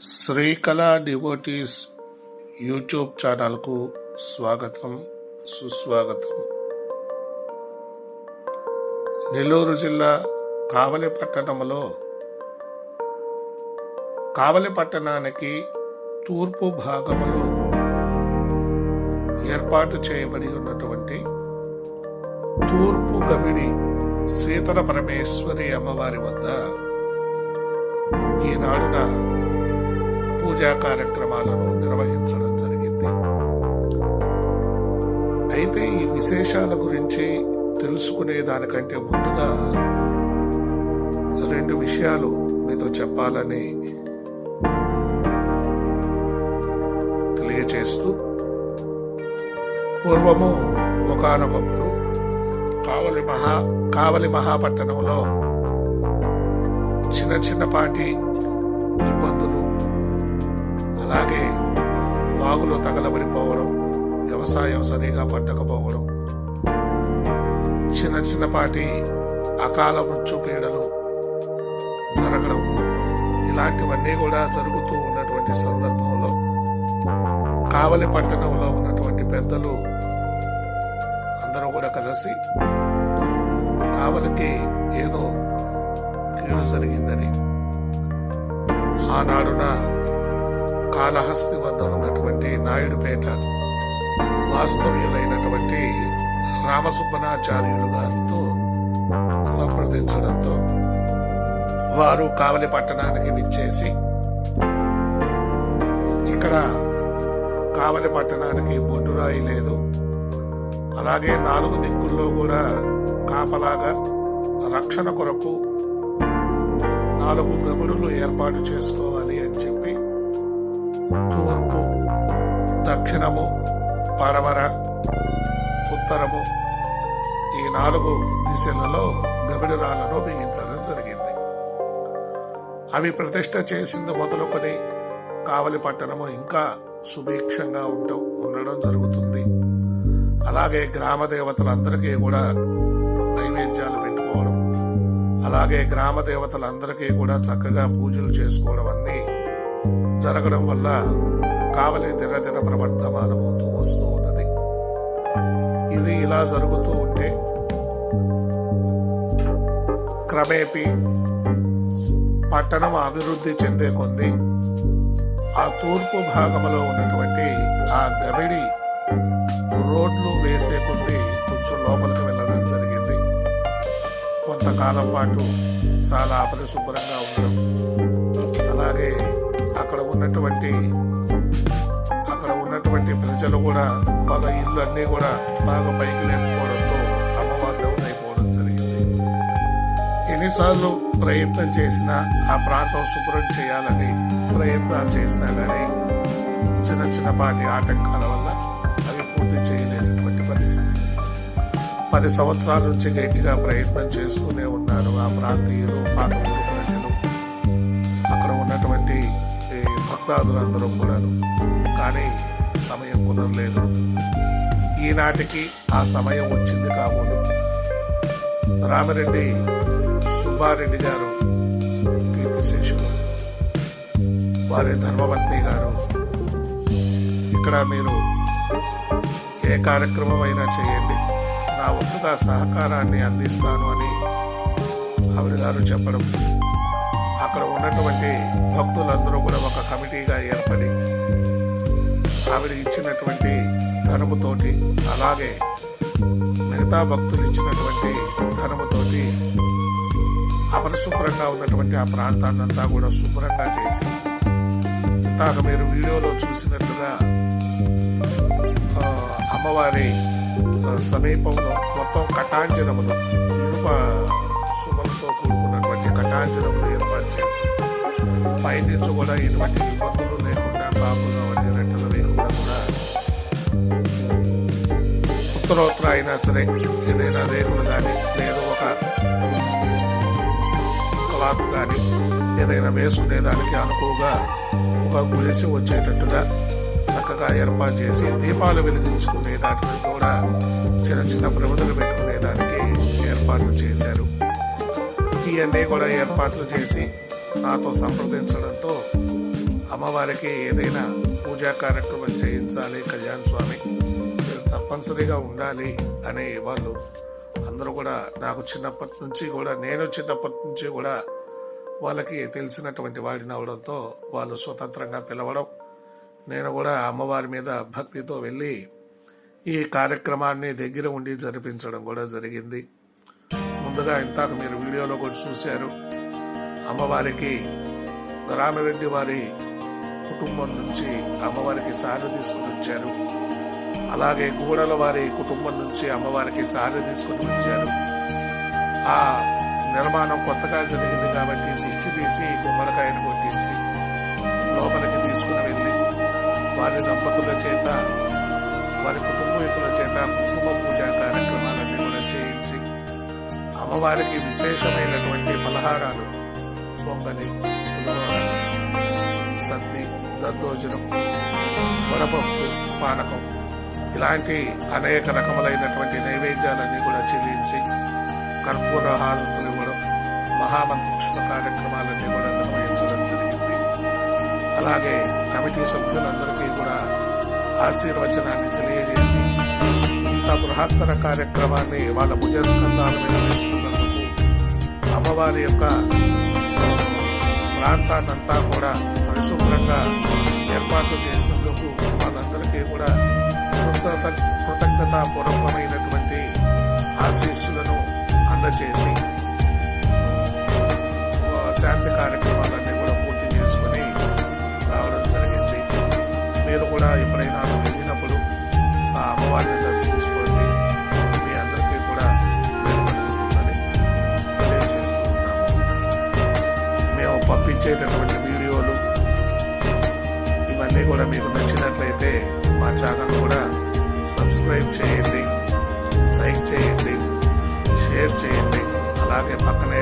Srikala devotees YouTube ఛానల్కు స్వాగతం సుస్వాగతం. నెల్లూరు జిల్లా కావలి పట్టణంలో కావలి పట్టణానికి తూర్పు భాగములో ఏర్పాటు చేయబడి ఉన్నటువంటి తూర్పు గవిడి శీతల పరమేశ్వరి అమ్మవారి వద్ద ఈనాడున పూజా కార్యక్రమాలను నిర్వహించడం జరిగింది. అయితే ఈ విశేషాల గురించి తెలుసుకునే దానికంటే ముందుగా రెండు విషయాలు మీతో చెప్పాలని తెలియచేస్తూ పూర్వము ఒకనొకప్పుడు కావలి మహా కావలి మహాపట్టణంలో చిన్న చిన్నపాటి ఇబ్బందులు అలాగే వాగులు తగలబడిపోవడం వ్యవసాయం సరిగా పట్టకపోవడం చిన్న చిన్నపాటి అకాల మృత్యు పీడలు జరగడం ఇలాంటివన్నీ కూడా జరుగుతూ ఉన్నటువంటి సందర్భంలో కావలి పట్టణంలో ఉన్నటువంటి పెద్దలు అందరూ కూడా కలిసి కావలికి ఏదో కీడు జరిగిందని ఆనాడున కాళహస్తి వద్ద ఉన్నటువంటి నాయుడుపేట వాస్తవ్యులైనటువంటి రామసుబ్బనాచార్యులు గారితో సంప్రదించడంతో వారు కావలి పట్టణానికి విచ్చేసి ఇక్కడ కావలి పట్టణానికి బొడ్డురాయి లేదు. అలాగే నాలుగు దిక్కుల్లో కూడా కాపలాగా రక్షణ కొరకు నాలుగు గముడులు ఏర్పాటు చేసుకోవాలి అని చెప్పి తూర్పు దక్షిణము పడమర ఉత్తరము ఈ నాలుగు దిశలలో గబిడురాలను బిగించడం జరిగింది. అవి ప్రతిష్ట చేసింది మొదలుకొని కావలి పట్టణము ఇంకా సుభిక్షంగా ఉంట ఉండడం జరుగుతుంది. అలాగే గ్రామ దేవతలందరికీ కూడా నైవేద్యాలు పెట్టుకోవడం అలాగే గ్రామ దేవతలందరికీ కూడా చక్కగా పూజలు చేసుకోవడం అన్నీ జరగడం వల్ల కావలి దినదిన ప్రవర్ధమానమవుతూ వస్తూ ఉన్నది. ఇది ఇలా జరుగుతూ ఉంటే క్రమేపీ పట్టణం అభివృద్ధి చెందే కొంది ఆ తూర్పు భాగంలో ఉన్నటువంటి ఆ గమిడి రోడ్లు వేసే కొద్ది కొంచెం లోపలికి వెళ్ళడం జరిగింది. కొంతకాలం పాటు చాలా అపరిశుభ్రంగా ఉండడం అలాగే అక్కడ ఉన్నటువంటి అక్కడ ఉన్నటువంటి ప్రజలు కూడా వాళ్ళ ఇల్లు అన్నీ కూడా బాగా పైకి లేకపోవడంతో అమ్మవారు డౌన్ అయిపోవడం జరిగింది. ఎన్నిసార్లు ప్రయత్నం చేసినా ఆ ప్రాంతం శుభ్రం చేయాలని ప్రయత్నాలు చేసినా కానీ చిన్న చిన్నపాటి ఆటంకాల వల్ల అవి పూర్తి చేయలేనటువంటి పరిస్థితి. పది సంవత్సరాల నుంచి గట్టిగా ప్రయత్నం చేస్తూనే ఉన్నారు ఆ ప్రాంతీయులు పాత ఊరు ప్రజలు. అక్కడ ఉన్నటువంటి ఈ భక్తాదులందరూ కూడాను. కానీ సమయం కుదరలేదు. ఈనాటికి ఆ సమయం వచ్చింది కాబోలు. రామిరెడ్డి సుబ్బారెడ్డి గారు కీర్తిశేషులు. వారి ధర్మపత్ని గారు. ఇక్కడ మీరు ఏ కార్యక్రమం అయినా చేయండి. నా వంతుగా సహకారాన్ని అందిస్తాను అని ఆవిడ గారు చెప్పడం. అక్కడ ఉన్నటువంటి భక్తులందరూ కూడా ఒక కమిటీగా ఏర్పడి ఆవిడ ఇచ్చినటువంటి ధనముతోటి అలాగే మిగతా భక్తులు ఇచ్చినటువంటి ధనముతోటి అపరిశుభ్రంగా ఉన్నటువంటి ఆ ప్రాంతాన్నంతా కూడా శుభ్రంగా చేసి ఇంతాక మీరు వీడియోలో చూసినట్లుగా అమ్మవారి సమీపంలో మొత్తం కటాంజనములు ఇనుప కూడుకున్నటువంటి ఏర్పాటు చేసి పైనుంచి కూడా ఎటువంటి ఇబ్బందులు లేకుండా పాపలు అవన్నీ రెట్టలు లేకుండా కూడా ఉత్తరోత్తర అయినా సరే ఏదైనా రేకులు కానీ లేదు ఒక క్లాత్ కానీ ఏదైనా వేసుకునే దానికి అనుకువగా ఒక గుడిసి వచ్చేటట్టుగా చక్కగా ఏర్పాటు చేసి దీపాలు వెలిగించుకునే దాటిని కూడా చిన్న చిన్న ప్రమిదలు పెట్టుకునే దానికి ఏర్పాట్లు చేశారు. ఇవన్నీ కూడా ఏర్పాట్లు చేసి నాతో సంప్రదించడంతో అమ్మవారికి ఏదైనా పూజా కార్యక్రమం చేయించాలి కళ్యాణ్ స్వామి. తప్పనిసరిగా ఉండాలి అనే వాళ్ళు అందరూ కూడా నాకు చిన్నప్పటి నుంచి కూడా నేను చిన్నప్పటి నుంచి కూడా వాళ్ళకి తెలిసినటువంటి వాడిని అవడంతో వాళ్ళు స్వతంత్రంగా పిలవడం నేను కూడా అమ్మవారి మీద భక్తితో వెళ్ళి ఈ కార్యక్రమాన్ని దగ్గర ఉండి జరిపించడం కూడా జరిగింది. ముందుగా ఇంతాక మీరు వీడియోలో కూడా చూశారు. అమ్మవారికి రామిరెడ్డి వారి కుటుంబం నుంచి అమ్మవారికి సారి తీసుకుని వచ్చారు. అలాగే గూడల వారి కుటుంబం నుంచి అమ్మవారికి సారి తీసుకుని వచ్చారు. ఆ నిర్మాణం కొత్తగా జరిగింది కాబట్టి దిష్టి తీసి గుమ్మడికాయను కొట్టించి లోపలికి తీసుకుని వెళ్ళి వారి దంపతుల చేత వారి కుటుంబీకుల చేత కుటుంబ పూజా కార్యక్రమాలన్నీ కూడా చేయించి అమ్మవారికి విశేషమైనటువంటి పలహారాలు పొంగలి సద్ది దద్దోజనం వడపప్పు పానకం ఇలాంటి అనేక రకములైనటువంటి నైవేద్యాలన్నీ కూడా చెల్లించి కర్పూర హారతులు ఇవ్వడం మహామంత్రిష్ణ కార్యక్రమాలన్నీ కూడా నిర్వహించడం జరిగింది. అలాగే కమిటీ సభ్యులందరికీ కూడా ఆశీర్వచనాన్ని తెలియజేసి ఇంత బృహత్తర కార్యక్రమాన్ని వాళ్ళ భుజస్కంధాల మీద వేసుకున్నందుకు అమ్మవారి యొక్క ప్రాంతాన్నంతా కూడా పరిశుభ్రంగా ఏర్పాటు చేసినందుకు వాళ్ళందరికీ కూడా కృతజ్ఞత కృతజ్ఞతాపూర్వకమైనటువంటి ఆశీస్సులను అందజేసి శాంతి కార్యక్రమాలన్నీ కూడా పూర్తి చేసుకుని రావడం జరిగింది. మీరు కూడా ఎప్పుడైనా వెళ్ళినప్పుడు ఆ అమ్మవారిని మీకు నచ్చినట్లయితే మా ఛానల్ కూడా సబ్స్క్రైబ్ చేయండి లైక్ చేయండి షేర్ చేయండి అలాగే పక్కనే